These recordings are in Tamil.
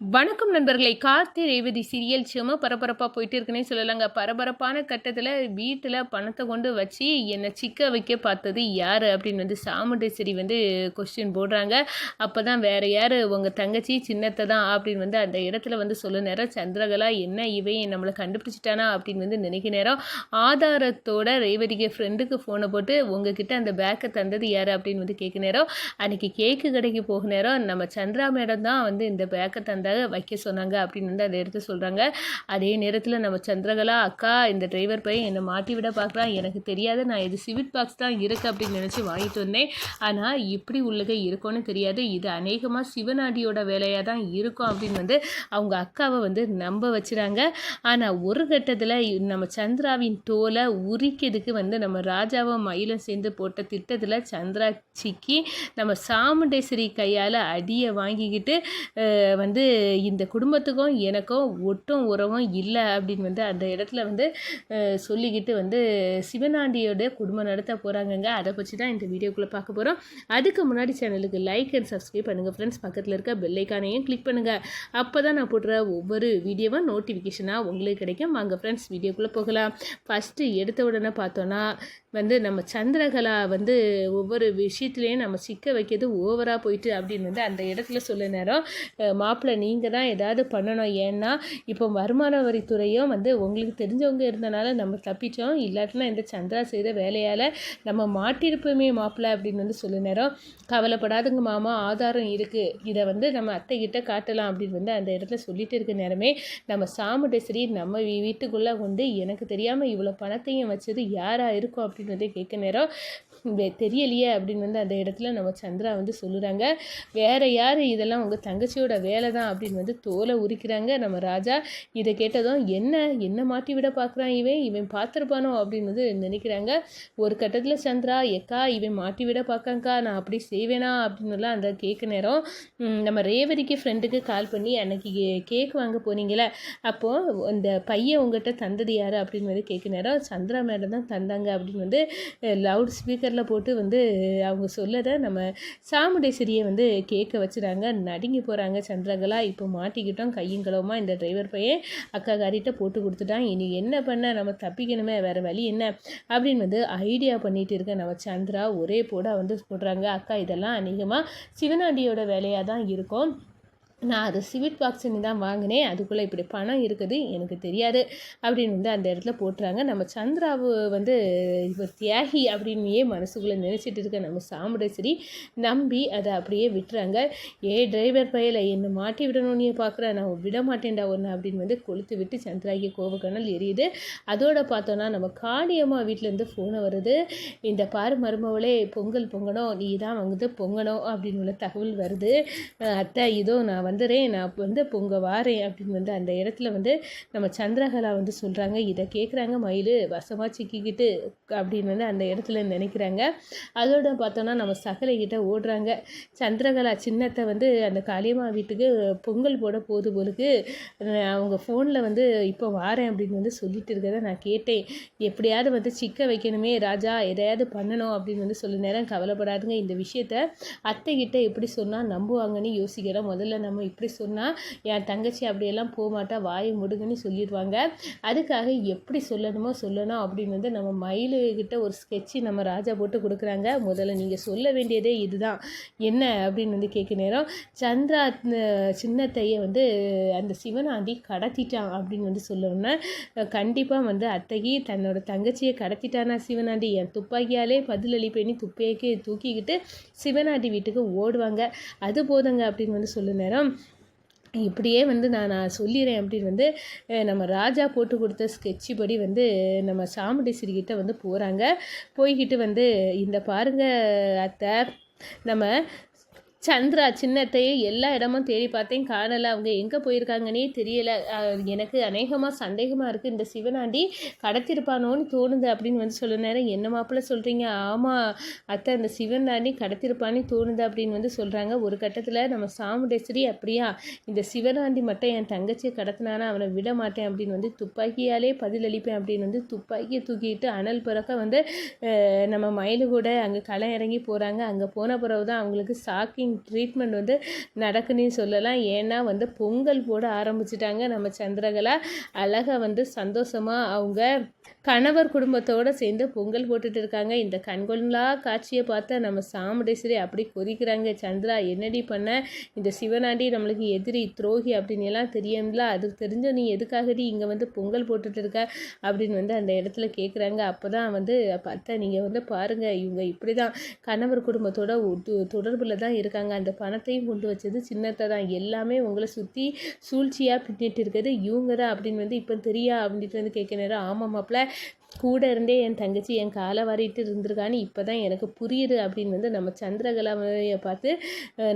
வணக்கம் நண்பர்களை. கார்த்தி ரேவதி சீரியல் சும்மா பரபரப்பாக போயிட்டு இருக்குன்னே சொல்லலாங்க. பரபரப்பான கட்டத்தில் வீட்டில் பணத்தை கொண்டு வச்சு என்னை சிக்க வைக்க பார்த்தது யார் அப்படின்னு வந்து சாமுண்டேஸ்வரி வந்து கொஸ்டின் போடுறாங்க. அப்போ தான் வேறு யார்? உங்கள் தங்கச்சி சின்னத்தை தான் அப்படின்னு வந்து அந்த இடத்துல வந்து சொல்ல நேரம். சந்திரகலா என்ன இவன் நம்மளை கண்டுபிடிச்சிட்டானா அப்படின்னு வந்து நினைக்க நேரம். ஆதாரத்தோட ரேவதிக்கு ஃப்ரெண்டுக்கு ஃபோனை போட்டு உங்ககிட்ட அந்த பேக்கை தந்தது யார்? அப்படின்னு வந்து கேட்க நேரம். அன்றைக்கி கேக்கு கடைக்கு போக நேரம். நம்ம சந்திரா மேடம் தான் வந்து இந்த பேக்கை தந்த வைக்க சொன்னாங்க அப்படின்னு வந்து அதை எடுத்து சொல்கிறாங்க அதே நேரத்தில் நம்ம சந்திரகலா அக்கா இந்த டிரைவர் பையன் என்னை மாட்டி விட பார்க்குறான். எனக்கு தெரியாது நான் இது சிவிட் பாக்ஸ் தான் இருக்குது அப்படின்னு நினச்சி வாங்கிட்டு வந்தேன். ஆனால் இப்படி உள்ளக இருக்கும்னு தெரியாது. இது அநேகமாக சிவநாடியோட வேலையாக தான் இருக்கும் அப்படின்னு வந்து அவங்க அக்காவை வந்து நம்ப வச்சுறாங்க. ஆனால் ஒரு கட்டத்தில் நம்ம சந்திராவின் தோலை உரிக்கிறதுக்கு வந்து நம்ம ராஜாவை மயிலும் சேர்ந்து போட்ட திட்டத்தில் சந்திரா சிக்கி நம்ம சாமுண்டேஸ்வரி கையால் அடியை வாங்கிக்கிட்டு வந்து இந்த குடும்பத்துக்கும் எனக்கும் ஒட்டும் உறவும் இல்லை அப்படின்னு வந்து அந்த இடத்துல வந்து சொல்லிக்கிட்டு வந்து சிவனாண்டியோட குடும்பம் நடத்த போகிறாங்கங்க அதை பற்றி தான் இந்த வீடியோக்குள்ளே பார்க்க போகிறோம் அதுக்கு முன்னாடி சேனலுக்கு லைக் அண்ட் சப்ஸ்கிரைப் பண்ணுங்கள் ஃப்ரெண்ட்ஸ் பக்கத்தில் இருக்க பெல்லைக்கானையும் கிளிக் பண்ணுங்கள் அப்போ தான் நான் போடுற ஒவ்வொரு வீடியோவும் நோட்டிஃபிகேஷனாக உங்களுக்கு கிடைக்கும். வாங்க ஃப்ரெண்ட்ஸ் வீடியோக்குள்ளே போகலாம். ஃபஸ்ட்டு எடுத்த உடனே பார்த்தோன்னா வந்து நம்ம சந்திரகலா வந்து ஒவ்வொரு விஷயத்துலேயும் நம்ம சிக்க வைக்கிறது ஓவராக போயிட்டு அப்படின்னு வந்து அந்த இடத்துல சொல்ல நேரம். மாப்பிள்ளை நீங்கள் தான் ஏதாவது பண்ணணும். ஏன்னா இப்போ வருமான வரித்துறையும் வந்து உங்களுக்கு தெரிஞ்சவங்க இருந்தனால நம்ம தப்பித்தோம் இல்லாட்டினா இந்த சந்திரா செய்கிற வேலையால் நம்ம மாட்டிருப்போமே மாப்பிள்ளை அப்படின்னு வந்து சொல்ல நேரம். கவலைப்படாதுங்க மாமா ஆதாரம் இருக்குது இதை வந்து நம்ம அத்தை கிட்ட காட்டலாம் அப்படின்னு வந்து அந்த இடத்துல சொல்லிட்டு இருக்க நேரமே நம்ம சாமுண்டேஸ்வரி நம்ம வீட்டுக்குள்ளே வந்து எனக்கு தெரியாமல் இவ்வளோ பணத்தையும் வச்சது யாராக இருக்கும் அப்படின்னு வந்து கேட்க நேரம் தெரியலையே அப்படின்னு வந்து அந்த இடத்துல நம்ம சந்திரா வந்து சொல்லுறாங்க. வேற யார்? இதெல்லாம் உங்கள் தங்கச்சியோட வேலை தான் அப்படின்னு வந்து தோலை உரிக்கிறாங்க. நம்ம ராஜா இதை கேட்டதும் என்ன? என்ன மாட்டி விட பார்க்குறான் இவன்? இவன் பார்த்துருப்பானோ அப்படின்னு வந்து நினைக்கிறாங்க. ஒரு கட்டத்தில் சந்திரா எக்கா இவன் மாட்டி விட பார்க்கங்க்கா நான் அப்படி செய்வேனா? அப்படின்னுலாம் அந்த கேட்க நேரம் நம்ம ரேவதிக்கு ஃப்ரெண்டுக்கு கால் பண்ணி அன்னைக்கு கேக் வாங்க போனீங்களே அப்போது அந்த பையன் உங்கள்கிட்ட தந்தது யார்? அப்படின்னு வந்து கேட்க நேரம் சந்திரா மேடம் தான் தந்தாங்க. அப்படின்னு வந்து லவுட் ஸ்பீக்கரில் போட்டு வந்து அவங்க சொல்லதை நம்ம சாமுண்டேஸ்வரியை வந்து கேட்க வச்சுறாங்க. நடுங்கி போகிறாங்க சந்திரகலா. இப்போ மாட்டிக்கிட்டோம். கையும் களவுமா இந்த டிரைவர் பையன் அக்கா காரிட்ட போட்டு கொடுத்துட்டான். இனி என்ன பண்ண? நம்ம தப்பிக்கணுமே. வேறு வழி என்ன? அப்படின்னு வந்து ஐடியா பண்ணிகிட்டு இருக்க நம்ம சந்திரா ஒரே போட வந்து சொல்கிறாங்க அக்கா இதெல்லாம் அநேகமாக சிவனாண்டியோட வேலையாக தான் இருக்கும். நான் அது சிவிட் பாக்ஸ்னு தான் வாங்கினேன். அதுக்குள்ளே இப்படி பணம் இருக்குது எனக்கு தெரியாது அப்படின்னு வந்து அந்த இடத்துல போட்டுறாங்க. நம்ம சந்திராவு வந்து இப்போ தியாகி அப்படின்னே மனசுக்குள்ளே நினச்சிட்டு இருக்க நம்ம சாமுடேஸ்வரி நம்பி அதை அப்படியே விட்டுறாங்க. ஏ டிரைவர் பையில என்னை மாட்டி விடணும்னே பார்க்குறேன் நான் விட மாட்டேன்டா ஒன்று அப்படின்னு வந்து கொளுத்து விட்டு சந்திராகி கோபக்கணல் எரியுது. அதோட பார்த்தோன்னா நம்ம காளியம்மா வீட்டிலேருந்து ஃபோனை வருது. இந்த பாரு மருமவளே பொங்கல் பொங்கணும். நீ தான் வந்து பொங்கணும் அப்படின்னு உள்ள தகவல் வருது. அத்தை இதோ நான் வந்துடுறேன் நான் வந்து இப்போ உங்கள் வாரேன் அப்படின்னு வந்து அந்த இடத்துல வந்து நம்ம சந்திரகலா வந்து சொல்கிறாங்க இதை கேட்குறாங்க மயில் வசமாக சிக்கிக்கிட்டு அப்படின்னு வந்து அந்த இடத்துல நினைக்கிறாங்க. அதோட பார்த்தோன்னா நம்ம சகலைக்கிட்ட ஓடுறாங்க. சந்திரகலா சின்னத்தை வந்து அந்த காளியம்மா வீட்டுக்கு பொங்கல் போட போது போலுக்கு அவங்க ஃபோனில் வந்து இப்போ வாரேன் அப்படின்னு வந்து சொல்லிட்டு இருக்கிறத நான் கேட்டேன். எப்படியாவது வந்து சிக்க வைக்கணுமே ராஜா எதையாவது பண்ணணும் அப்படின்னு வந்து சொல்ல நேரம் கவலைப்படாதுங்க. இந்த விஷயத்த அத்தைக்கிட்ட எப்படி சொன்னால் நம்புவாங்கன்னு யோசிக்கிறோம் முதல்ல நம்ம நம்ம இப்படி சொன்னால் என் தங்கச்சி அப்படியெல்லாம் போக மாட்டா வாயை முடுங்கன்னு சொல்லிடுவாங்க. அதுக்காக எப்படி சொல்லணுமோ சொல்லணும் அப்படின்னு வந்து நம்ம மயிலுக்கிட்ட ஒரு ஸ்கெட்சு நம்ம ராஜா போட்டு கொடுக்குறாங்க. முதல்ல நீங்கள் சொல்ல வேண்டியதே இதுதான். என்ன அப்படின்னு வந்து கேட்க நேரம் சந்திரா சின்னத்தையை வந்து அந்த சிவனாந்தி கடத்திட்டான் அப்படின்னு வந்து சொல்லணும்னா கண்டிப்பாக வந்து அத்தகி தன்னோட தங்கச்சியை கடத்திட்டானா சிவனாண்டி என் துப்பாக்கியாலே பதிலளிப்பேனி துப்பையக்கே தூக்கிக்கிட்டு சிவனாண்டி வீட்டுக்கு ஓடுவாங்க. அது போதுங்க அப்படின்னு வந்து சொல்ல நேரம் இப்படியே வந்து நான் நான் சொல்லிடுறேன் அப்படின்னு வந்து நம்ம ராஜா போட்டு கொடுத்த ஸ்கெட்சு படி வந்து நம்ம சாமுண்டேஸ்வரிக்கிட்ட வந்து போகிறாங்க போய்கிட்டு வந்து இந்த பாருங்கள் அத்தை நம்ம சந்திரா சின்னத்தையே எல்லா இடமும் தேடி பார்த்தேன். காணலை அவங்க எங்கே போயிருக்காங்கன்னே தெரியலை. எனக்கு அநேகமாக சந்தேகமாக இருக்குது இந்த சிவனாண்டி கடத்திருப்பானோன்னு தோணுது அப்படின்னு வந்து சொல்ல நேரம் என்ன மாப்பிள்ள சொல்கிறீங்க ஆமாம் அத்தை அந்த சிவனாண்டி கடத்திருப்பான்னு தோணுது அப்படின்னு வந்து சொல்கிறாங்க ஒரு கட்டத்தில் நம்ம சாமுண்டேஸ்வரி அப்படியா? இந்த சிவனாண்டி மட்டும் என் தங்கச்சியை கடத்தினானா அவனை விட மாட்டேன் அப்படின்னு வந்து துப்பாக்கியாலே பதிலளிப்பேன் அப்படின்னு வந்து துப்பாக்கியை தூக்கிட்டு அனல் பிறக்க வந்து நம்ம மயிலு கூட அங்கே களை இறங்கி போகிறாங்க அங்கே போன பிறகு தான் அவங்களுக்கு சாக்கிங் ட்ரீட்மெண்ட் ட்ரீட்மெண்ட் வந்து நடக்குன்னு சொல்லலாம். ஏன்னா வந்து பொங்கல் போட ஆரம்பிச்சிட்டாங்க நம்ம சந்திரகலா. அழகாக வந்து சந்தோஷமாக அவங்க கணவர் குடும்பத்தோடு சேர்ந்து பொங்கல் போட்டுட்டு இருக்காங்க. இந்த கண்கொள்ளா காட்சியை பார்த்தா நம்ம சாமுடேஸ்வரி அப்படி கொதிக்கிறாங்க. சந்திரா என்னடி பண்ண? இந்த சிவனாண்டி நம்மளுக்கு எதிரி துரோகி அப்படின்னு எல்லாம் தெரியும்ல? அதுக்கு தெரிஞ்ச நீ எதுக்காகடி இங்கே வந்து பொங்கல் போட்டுட்டு இருக்க? அப்படின்னு வந்து அந்த இடத்துல கேட்குறாங்க அப்போ தான் வந்து பார்த்தா நீங்கள் வந்து பாருங்கள் இவங்க இப்படி தான் கணவர் குடும்பத்தோட தொடர்பில் தான் இருக்காங்க. அந்த பணத்தையும் கொண்டு வச்சது சின்னத்தை தான். எல்லாமே உங்களை சுற்றி சூழ்ச்சியாக பின்னிட்டு இருக்கிறது இவங்க தான் அப்படின்னு வந்து இப்போ தெரியா அப்படின்ட்டு வந்து கேட்க நேரம் ஆமாம் மாப்பிள்ள கூட இருந்தே என் தங்கச்சி என் காலை வாரிட்டு இருந்திருக்கான்னு இப்போ தான் எனக்கு புரியுது அப்படின்னு வந்து நம்ம சந்திரகலாமையை பார்த்து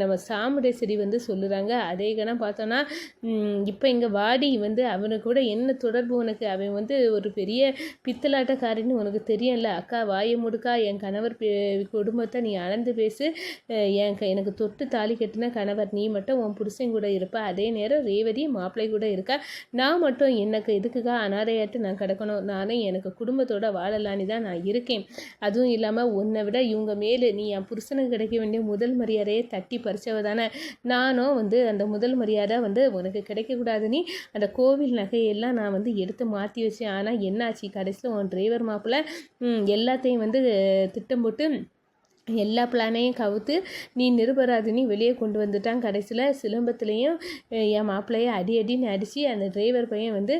நம்ம சாமுடேஸ்வரி வந்து சொல்லுறாங்க. அதே கணம் பார்த்தோன்னா இப்போ இங்கே வாடி வந்து அவனுக்கு கூட என்ன தொடர்பு உனக்கு? அவன் வந்து ஒரு பெரிய பித்தலாட்டக்காரின்னு உனக்கு தெரியும்ல. அக்கா வாயை முடுக்கா என் கணவர் குடும்பத்தை நீ அளந்து பேசு. என் எனக்கு தொட்டு தாலி கட்டின கணவர் நீ மட்டும் உன் புருஷன் கூட இருப்ப. அதே நேரம் ரேவதி மாப்பிள்ளை கூட இருக்கா. நான் மட்டும் எனக்கு எதுக்குக்கா? அனாதையாட்டு நான் கிடக்கணும். நானும் எனக்கு குடும்பத்தோட வாழலான்னு தான் நான் இருக்கேன். அதுவும் இல்லாமல் உன்னை விட இவங்க மேலே நீ என் புருஷனுக்கு கிடைக்க வேண்டிய முதல் மரியாதையை தட்டி பறிச்சவ தானே. நானும் வந்து அந்த முதல் மரியாதை வந்து உனக்கு கிடைக்கக்கூடாதுன்னு அந்த கோவில் நகையெல்லாம் நான் வந்து எடுத்து மாற்றி வச்சேன். ஆனால் என்னாச்சு? கடைசியில் உன் டிரைவர் மாப்பிள்ள எல்லாத்தையும் வந்து திட்டம் போட்டு எல்லா பிளானையும் கவுத்து நீ நிருபராதினி வெளியே கொண்டு வந்துட்டான் கடைசியில். சிலம்பத்துலேயும் என் மாப்பிள்ளையை அடி அடின்னு அடித்து அந்த டிரைவர் பையன் வந்து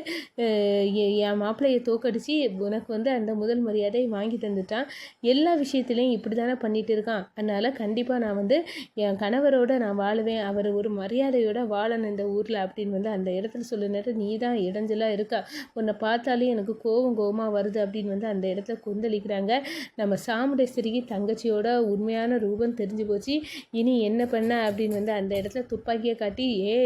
என் மாப்பிள்ளையை தோக்கடித்து உனக்கு வந்து அந்த முதல் மரியாதை வாங்கி தந்துட்டான். எல்லா விஷயத்துலையும் இப்படி தானே பண்ணிகிட்டு இருக்கான். அதனால் கண்டிப்பாக நான் வந்து என் கணவரோட நான் வாழுவேன். அவர் ஒரு மரியாதையோடு வாழணும் இந்த ஊரில் அப்படின்னு வந்து அந்த இடத்துல சொல்ல நேரம் நீ தான் இடைஞ்சலாக இருக்கா? உன்னை பார்த்தாலே எனக்கு கோவம் கோவமாக வருது அப்படின்னு வந்து அந்த இடத்துல கொந்தளிக்கிறாங்க. நம்ம சாமுடேஸ்வரிக்கு தங்கச்சியோட உண்மையான ரூபம் தெரிஞ்சு போச்சு. இனி என்ன பண்ண அப்படின்னு வந்து அந்த இடத்துல துப்பாக்கியை காட்டி ஏ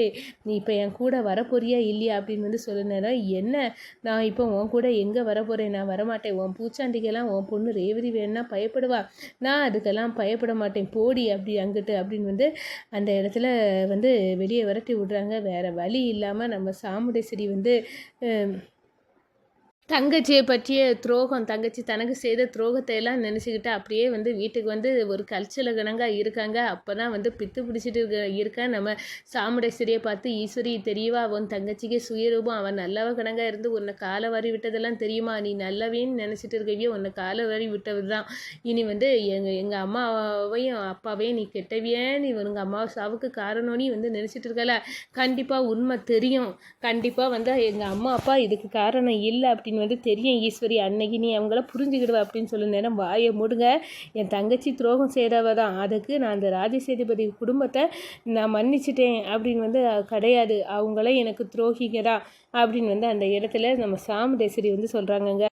நீ இப்போ என் கூட வரப்போறியா இல்லையா? அப்படின்னு வந்து சொல்லுனா என்ன? நான் இப்போ உன் கூட எங்கே வரப்போகிறேன் நான் வரமாட்டேன். உன் பூச்சாண்டிக்கெல்லாம் உன் பொண்ணு ரேவதி வேணும்னா பயப்படுவா. நான் அதுக்கெல்லாம் பயப்பட மாட்டேன். போடி அப்படி அங்கிட்டு அப்படின்னு வந்து அந்த இடத்துல வந்து வெளியே விரட்டி விடுறாங்க. வேறு வழி இல்லாமல் நம்ம சாமுடை செடி வந்து தங்கச்சியை பற்றிய துரோகம் தங்கச்சி தனக்கு செய்த துரோகத்தை எல்லாம் நினச்சிக்கிட்டு அப்படியே வந்து வீட்டுக்கு வந்து ஒரு கல்ச்சல கணங்காக இருக்காங்க. அப்போ தான் வந்து பித்து பிடிச்சிட்டு இருக்க இருக்க நம்ம சாமுடேஸ்வரியை பார்த்து ஈஸ்வரி தெரியவா? அவன் தங்கச்சிக்கு சுயரூபம். அவன் நல்லவ கணங்காக இருந்து உன்னை காலை வாரி விட்டதெல்லாம் தெரியுமா? நீ நல்லவேன்னு நினச்சிட்டு இருக்கவியோ உன்னை காலை வாரி விட்டவர் தான் இனி வந்து எங்கள் எங்கள் அம்மாவையும் அப்பாவையும் நீ கெட்டவியே. நீ உங்கள் அம்மா சாவுக்கு காரணம்னு வந்து நினச்சிட்டு இருக்கல. கண்டிப்பாக உண்மை தெரியும். கண்டிப்பாக வந்து எங்கள் அம்மா அப்பா இதுக்கு காரணம் இல்லை அப்படின்னு அப்படின்னு வந்து தெரியும் ஈஸ்வரி அன்னைக்கு நீ அவங்கள புரிஞ்சுக்கிடுவ அப்படின்னு சொல்லி நேரம் வாயை முடுங்க. என் தங்கச்சி துரோகம் செய்கிறவ தான். அதுக்கு நான் அந்த ராஜசேதுபதி குடும்பத்தை நான் மன்னிச்சிட்டேன் அப்படின்னு வந்து கிடையாது. அவங்கள எனக்கு துரோகிங்க தான் அப்படின்னு வந்து அந்த இடத்துல நம்ம சாமதேசரி வந்து சொல்கிறாங்கங்க